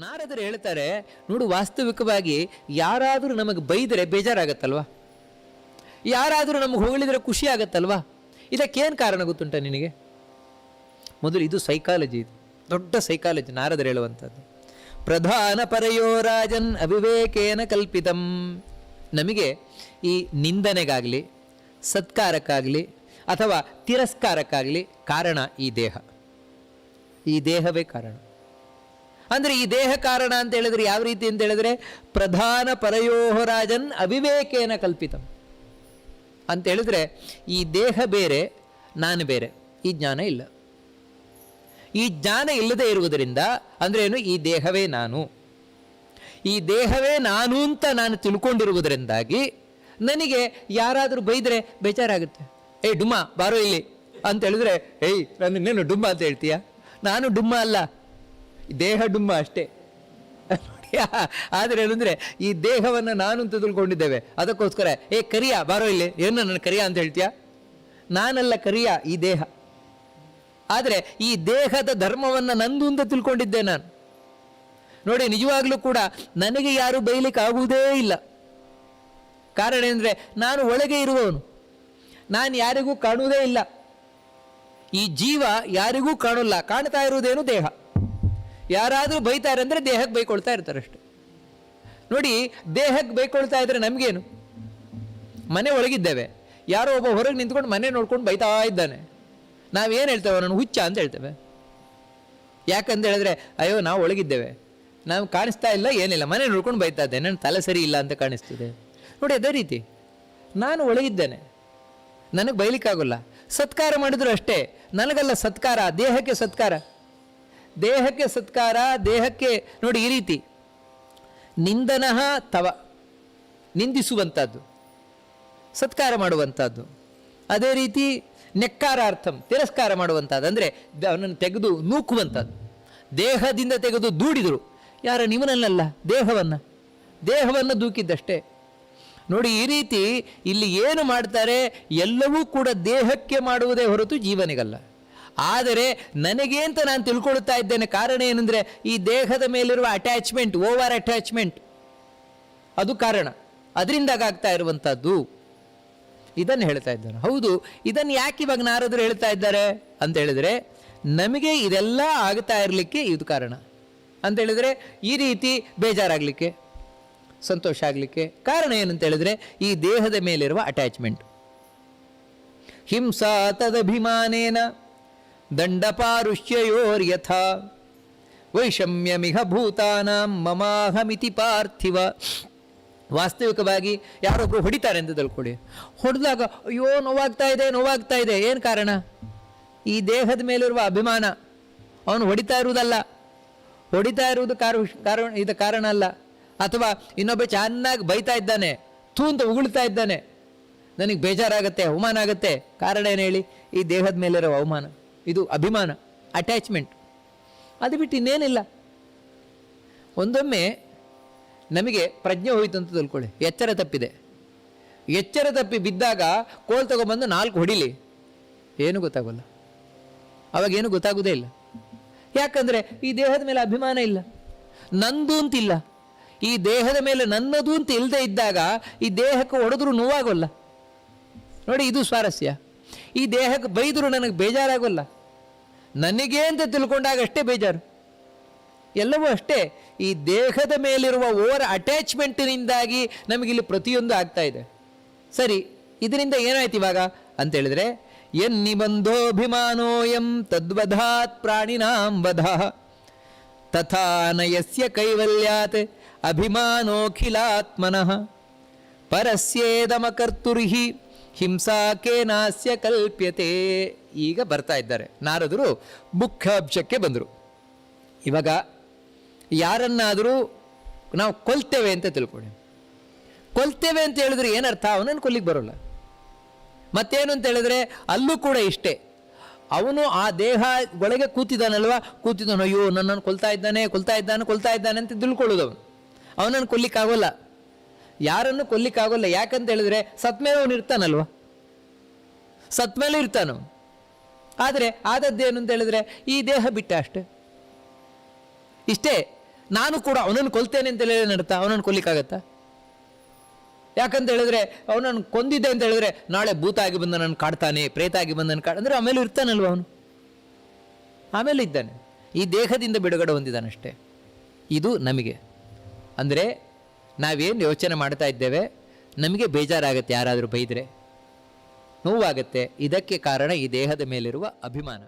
ನಾರದರು ಹೇಳ್ತಾರೆ, ನೋಡು, ವಾಸ್ತವಿಕವಾಗಿ ಯಾರಾದರೂ ನಮಗೆ ಬೈದರೆ ಬೇಜಾರಾಗತ್ತಲ್ವಾ? ಯಾರಾದರೂ ನಮಗೆ ಹೊಗಳಿದರೆ ಖುಷಿ ಆಗತ್ತಲ್ವಾ? ಇದಕ್ಕೇನು ಕಾರಣ ಗೊತ್ತುಂಟ ನಿನಗೆ? ಮೊದಲು ಇದು ಸೈಕಾಲಜಿ ಇದು. ದೊಡ್ಡ ಸೈಕಾಲಜಿ ನಾರದರು ಹೇಳುವಂಥದ್ದು. ಪ್ರಧಾನ ಪರಯೋ ರಾಜನ್ ಅವಿವೇಕೇನ ಕಲ್ಪಿತಂ. ನಮಗೆ ಈ ನಿಂದನೆಗಾಗಲಿ, ಸತ್ಕಾರಕ್ಕಾಗಲಿ, ಅಥವಾ ತಿರಸ್ಕಾರಕ್ಕಾಗಲಿ ಕಾರಣ ಈ ದೇಹ. ಈ ದೇಹವೇ ಕಾರಣ. ಅಂದರೆ ಈ ದೇಹ ಕಾರಣ ಅಂತ ಹೇಳಿದ್ರೆ ಯಾವ ರೀತಿ ಅಂತ ಹೇಳಿದ್ರೆ ಪ್ರಧಾನ ಪರಯೋಹರಾಜನ್ ಅವಿವೇಕೇನ ಕಲ್ಪಿತಂ. ಅಂತ ಹೇಳಿದ್ರೆ ಈ ದೇಹ ಬೇರೆ, ನಾನು ಬೇರೆ, ಈ ಜ್ಞಾನ ಇಲ್ಲ. ಈ ಜ್ಞಾನ ಇಲ್ಲದೆ ಇರುವುದರಿಂದ ಅಂದ್ರೆ ಏನು? ಈ ದೇಹವೇ ನಾನು. ಈ ದೇಹವೇ ನಾನು ಅಂತ ನಾನು ತಿಳ್ಕೊಂಡಿರುವುದರಿಂದಾಗಿ ನನಗೆ ಯಾರಾದರೂ ಬೈದರೆ ಬೇಜಾರಾಗುತ್ತೆ. ಏಯ್ ಡುಮ್ಮ, ಬಾರೋ ಇಲ್ಲಿ. ಅಂತ ಹೇಳಿದ್ರೆ, ಏಯ್, ನಾನು ಇನ್ನೇನು ಡುಮ್ಮ ಅಂತ ಹೇಳ್ತೀಯ? ನಾನು ಡುಮ್ಮ ಅಲ್ಲ. ದೇಹ ಡುಮ್ಮ ಅಷ್ಟೇ. ಆದ್ರೆ ಏನಂದ್ರೆ ಈ ದೇಹವನ್ನು ನಾನು ಅಂತ ತಿಳ್ಕೊಂಡಿದ್ದೇವೆ. ಅದಕ್ಕೋಸ್ಕರ, ಏ, ಕರಿಯ, ಬಾರೋ ಇಲ್ಲಿ. ಏನು ನನ್ನ ಕರಿಯ ಅಂತ ಹೇಳ್ತೀಯ? ನಾನಲ್ಲ ಕರಿಯ ಈ ದೇಹ. ಆದರೆ ಈ ದೇಹದ ಧರ್ಮವನ್ನು ನಂದು ಅಂತ ತಿಳ್ಕೊಂಡಿದ್ದೆ ನಾನು. ನೋಡಿ, ನಿಜವಾಗ್ಲೂ ಕೂಡ ನನಗೆ ಯಾರು ಬೈಲಿಕ್ಕೆ ಆಗುವುದೇ ಇಲ್ಲ. ಕಾರಣ ಅಂದರೆ ನಾನು ಒಳಗೆ ಇರುವವನು. ನಾನು ಯಾರಿಗೂ ಕಾಣುವುದೇ ಇಲ್ಲ. ಈ ಜೀವ ಯಾರಿಗೂ ಕಾಣಲ್ಲ. ಕಾಣ್ತಾ ಇರುವುದೇನು ದೇಹ. ಯಾರಾದರೂ ಬೈತಾರೆ ಅಂದರೆ ದೇಹಕ್ಕೆ ಬೈಕೊಳ್ತಾ ಇರ್ತಾರೆ ಅಷ್ಟೆ ನೋಡಿ, ದೇಹಕ್ಕೆ ಬೈಕೊಳ್ತಾ ಇದ್ರೆ ನಮಗೇನು? ಮನೆ ಒಳಗಿದ್ದೇವೆ. ಯಾರೋ ಒಬ್ಬ ಹೊರಗೆ ನಿಂತ್ಕೊಂಡು ಮನೆ ನೋಡ್ಕೊಂಡು ಬೈತಾ ಇದ್ದಾನೆ. ನಾವೇನು ಹೇಳ್ತೇವೆ ನಾನು ಹುಚ್ಚ ಅಂತ ಹೇಳ್ತೇವೆ. ಯಾಕಂತ ಹೇಳಿದ್ರೆ, ಅಯ್ಯೋ, ನಾವು ಒಳಗಿದ್ದೇವೆ. ನಾವು ಕಾಣಿಸ್ತಾ ಇಲ್ಲ, ಏನಿಲ್ಲ. ಮನೆ ನೋಡ್ಕೊಂಡು ಬೈತಾ ಇದ್ದೆ. ನನ್ನ ತಲೆ ಸರಿ ಇಲ್ಲ ಅಂತ ಕಾಣಿಸ್ತಿದೆ. ನೋಡಿ, ಅದೇ ರೀತಿ. ನಾನು ಒಳಗಿದ್ದೇನೆ. ನನಗೆ ಬೈಲಿಕ್ಕಾಗಲ್ಲ. ಸತ್ಕಾರ ಮಾಡಿದ್ರು ಅಷ್ಟೇ. ನನಗಲ್ಲ ಸತ್ಕಾರ, ದೇಹಕ್ಕೆ ಸತ್ಕಾರ. ದೇಹಕ್ಕೆ ಸತ್ಕಾರ, ದೇಹಕ್ಕೆ ನೋಡಿ ಈ ರೀತಿ. ನಿಂದನಃ ತವ ನಿಂದಿಸುವಂಥದ್ದು ಸತ್ಕಾರ ಮಾಡುವಂಥದ್ದು ಅದೇ ರೀತಿ ನೆಕ್ಕಾರಾರ್ಥಂ, ತಿರಸ್ಕಾರ ಮಾಡುವಂಥದ್ದು ಅಂದರೆ ಅವನನ್ನು ತೆಗೆದು ನೂಕುವಂಥದ್ದು ದೇಹದಿಂದ ತೆಗೆದು ದೂಡಿದರು. ಯಾರ ನಿಮ್ಮನಲ್ಲ, ದೇಹವನ್ನು. ದೇಹವನ್ನು ದೂಕಿದ್ದಷ್ಟೇ. ನೋಡಿ ಈ ರೀತಿ ಇಲ್ಲಿ ಏನು ಮಾಡ್ತಾರೆ, ಎಲ್ಲವೂ ಕೂಡ ದೇಹಕ್ಕೆ ಮಾಡುವುದೇ ಹೊರತು ಜೀವನಿಗಲ್ಲ. ಆದರೆ ನನಗೆ ಅಂತ ನಾನು ತಿಳ್ಕೊಳ್ತಾ ಇದ್ದೇನೆ ಕಾರಣ ಏನಂದರೆ ಈ ದೇಹದ ಮೇಲಿರುವ ಅಟ್ಯಾಚ್ಮೆಂಟ್ ಓವರ್ ಅಟ್ಯಾಚ್ಮೆಂಟ್ ಅದು ಕಾರಣ. ಅದರಿಂದಾಗ ಆಗ್ತಾ ಇರುವಂಥದ್ದು ಇದನ್ನು ಹೇಳ್ತಾ ಇದ್ದಾನೆ. ಹೌದು, ಇದನ್ನು ಯಾಕೆ ಇವಾಗ ನಾರದರು ಹೇಳ್ತಾ ಇದ್ದಾರೆ? ಅಂತ ಹೇಳಿದ್ರೆ, ನಮಗೆ ಇದೆಲ್ಲ ಆಗ್ತಾ ಇರಲಿಕ್ಕೆ ಇದು ಕಾರಣ. ಅಂತ ಹೇಳಿದ್ರೆ, ಈ ರೀತಿ ಬೇಜಾರಾಗಲಿಕ್ಕೆ, ಸಂತೋಷ ಆಗಲಿಕ್ಕೆ ಕಾರಣ ಏನಂತ ಹೇಳಿದ್ರೆ, ಈ ದೇಹದ ಮೇಲಿರುವ ಅಟ್ಯಾಚ್ಮೆಂಟ್ ಹಿಂಸಾ ತದಭಿಮಾನೇನ ದಂಡಪಾರುಷ್ಯಯೋರ್ಯಥ. ವೈಷಮ್ಯಮಿಹ ಭೂತಾನಾಂ ಮಮಾಹಮಿತಿ ಪಾರ್ಥಿವ. ವಾಸ್ತವಿಕವಾಗಿ ಯಾರೊಬ್ಬರು ಹೊಡಿತಾರೆ ಅಂತ ತಿಳ್ಕೊಳ್ಳಿ. ಹೊಡೆದಾಗ, ಅಯ್ಯೋ, ನೋವಾಗ್ತಾ ಇದೆ ನೋವಾಗ್ತಾ ಇದೆ. ಏನು ಕಾರಣ? ಈ ದೇಹದ ಮೇಲಿರುವ ಅಭಿಮಾನ. ಅವನು ಹೊಡಿತಾ ಇರುವುದಲ್ಲ. ಹೊಡಿತಾ ಇರುವುದು ಕಾರ ಕಾರಣ ಇದು ಕಾರಣ ಅಲ್ಲ. ಅಥವಾ ಇನ್ನೊಬ್ಬ ಚೆನ್ನಾಗಿ ಬೈತಾ ಇದ್ದಾನೆ ತೂಂತ ಉಗುಳ್ತಾ ಇದ್ದಾನೆ. ನನಗೆ ಬೇಜಾರಾಗುತ್ತೆ, ಅವಮಾನ ಆಗುತ್ತೆ. ಕಾರಣ ಏನು ಹೇಳಿ? ಈ ದೇಹದ ಮೇಲಿರೋ ಅವಮಾನ. ಇದು ಅಭಿಮಾನ ಅಟ್ಯಾಚ್ಮೆಂಟ್ ಅದು ಬಿಟ್ಟು ಇನ್ನೇನಿಲ್ಲ. ಒಂದೊಮ್ಮೆ ನಮಗೆ ಪ್ರಜ್ಞೆ ಹೋಯಿತು ಅಂತ ತಿಳ್ಕೊಳ್ಳಿ. ಎಚ್ಚರ ತಪ್ಪಿದೆ. ಎಚ್ಚರ ತಪ್ಪಿ ಬಿದ್ದಾಗ ಕೋಲ್ ತಗೊಂಬಂದು ನಾಲ್ಕು ಹೊಡಿಲಿ. ಏನು ಗೊತ್ತಾಗೋಲ್ಲ. ಅವಾಗೇನು ಗೊತ್ತಾಗೋದೇ ಇಲ್ಲ. ಯಾಕಂದರೆ ಈ ದೇಹದ ಮೇಲೆ ಅಭಿಮಾನ ಇಲ್ಲ. ನಂದು ಅಂತಿಲ್ಲ. ಈ ದೇಹದ ಮೇಲೆ ನನ್ನದು ಅಂತ ಇಲ್ಲದೆ ಇದ್ದಾಗ ಈ ದೇಹಕ್ಕೆ ಹೊಡೆದ್ರೂ ನೋವಾಗೋಲ್ಲ. ನೋಡಿ ಇದು ಸ್ವಾರಸ್ಯ. ಈ ದೇಹಕ್ಕೆ ಬೈದರು ನನಗೆ ಬೇಜಾರಾಗೋಲ್ಲ. ನನಗೆ ಅಂತ ತಿಳ್ಕೊಂಡಾಗ ಅಷ್ಟೇ ಬೇಜಾರು. ಎಲ್ಲವೂ ಅಷ್ಟೇ, ಈ ದೇಹದ ಮೇಲಿರುವ ಓವರ್ ಅಟ್ಯಾಚ್ಮೆಂಟಿನಿಂದಾಗಿ ನಮಗಿಲ್ಲಿ ಪ್ರತಿಯೊಂದು ಆಗ್ತಾ ಇದೆ. ಸರಿ, ಇದರಿಂದ ಏನಾಯ್ತು ಇವಾಗ? ಅಂತ ಹೇಳಿದ್ರೆ ಎನ್ನಿಬಂಧೋಭಿಮಾನೋಯಂ ತದ್ವಧಾತ್ ಪ್ರಾಣಿನಾಂ ವಧ. ತಥಾನಯಸ್ಯ ಕೈವಲ್ಯಾತ್ ಅಭಿಮಾನೋಖಿಲಾತ್ಮನಃ. ಪರಸ್ಯೇದಮಕರ್ತುರ್ಹಿ. ಹಿಂಸಾಕೇನಾಸ್ಯ ಕಲ್ಪ್ಯತೆ. ಈಗ ಬರ್ತಾ ಇದ್ದಾರೆ. ನಾರದರು ಮುಖ್ಯಾಂಶಕ್ಕೆ ಬಂದರು. ಇವಾಗ ಯಾರನ್ನಾದರೂ ನಾವು ಕೊಲ್ತೇವೆ ಅಂತ ತಿಳ್ಕೊಳ್ಳಿ. ಕೊಲ್ತೇವೆ ಅಂತ ಹೇಳಿದ್ರೆ ಏನರ್ಥ? ಅವನನ್ನು ಕೊಲ್ಲಿಗೆ ಬರೋಲ್ಲ. ಮತ್ತೇನು ಅಂತ ಹೇಳಿದ್ರೆ ಅಲ್ಲೂ ಕೂಡ ಇಷ್ಟೇ. ಅವನು ಆ ದೇಹ ಒಳಗೆ ಕೂತಿದ್ದಾನಲ್ವಾ ಕೂತಿದ್ದಾನೆ ಅಯ್ಯೋ, ನನ್ನನ್ನು ಕೊಲ್ತಾ ಇದ್ದಾನೆ ಕೊಲ್ತಾ ಇದ್ದಾನೆ ಕೊಲ್ತಾ ಇದ್ದಾನೆ ಅಂತ ತಿಳ್ಕೊಳ್ಳೋದು ಅವನು. ಅವನನ್ನು ಕೊಲ್ಲಿಕ್ಕಾಗೋಲ್ಲ. ಯಾರನ್ನು ಕೊಲ್ಲಿಕ್ಕಾಗೋಲ್ಲ? ಯಾಕಂತ ಹೇಳಿದ್ರೆ ಸತ್ಮೇಲೆ ಅವನು ಇರ್ತಾನಲ್ವ? ಸತ್ಮೇಲೆ ಇರ್ತಾನು. ಆದರೆ ಆದದ್ದೇನು ಅಂತ ಹೇಳಿದ್ರೆ ಈ ದೇಹ ಬಿಟ್ಟ ಅಷ್ಟೆ. ಇಷ್ಟೇ, ನಾನು ಕೂಡ ಅವನನ್ನು ಕೊಲ್ತೇನೆ ಅಂತ ಹೇಳಿ ನಡ್ತಾ ಅವನನ್ನು ಕೊಲ್ಲಿಕ್ಕಾಗತ್ತಾ? ಯಾಕಂತ ಹೇಳಿದ್ರೆ ಅವನನ್ನು ಕೊಂದಿದ್ದೆ ಅಂತ ಹೇಳಿದ್ರೆ ನಾಳೆ ಭೂತ ಆಗಿ ಬಂದ ನನ್ನ ಕಾಡ್ತಾನೆ ಪ್ರೇತ ಆಗಿ ಬಂದ ಕಾಡ್, ಅಂದ್ರೆ ಆಮೇಲೆ ಇರ್ತಾನಲ್ವ ಅವನು? ಆಮೇಲೆ ಇದ್ದಾನೆ. ಈ ದೇಹದಿಂದ ಬಿಡುಗಡೆ ಹೊಂದಿದ್ದಾನಷ್ಟೇ ಇದು ನಮಗೆ. ಅಂದರೆ ನಾವೇನು ಯೋಚನೆ ಮಾಡ್ತಾ ಇದ್ದೇವೆ? ನಮಗೆ ಬೇಜಾರಾಗುತ್ತೆ ಯಾರಾದರೂ ಬೈದರೆ. ನೋವಾಗುತ್ತೆ. ಇದಕ್ಕೆ ಕಾರಣ ಈ ದೇಹದ ಮೇಲಿರುವ ಅಭಿಮಾನ.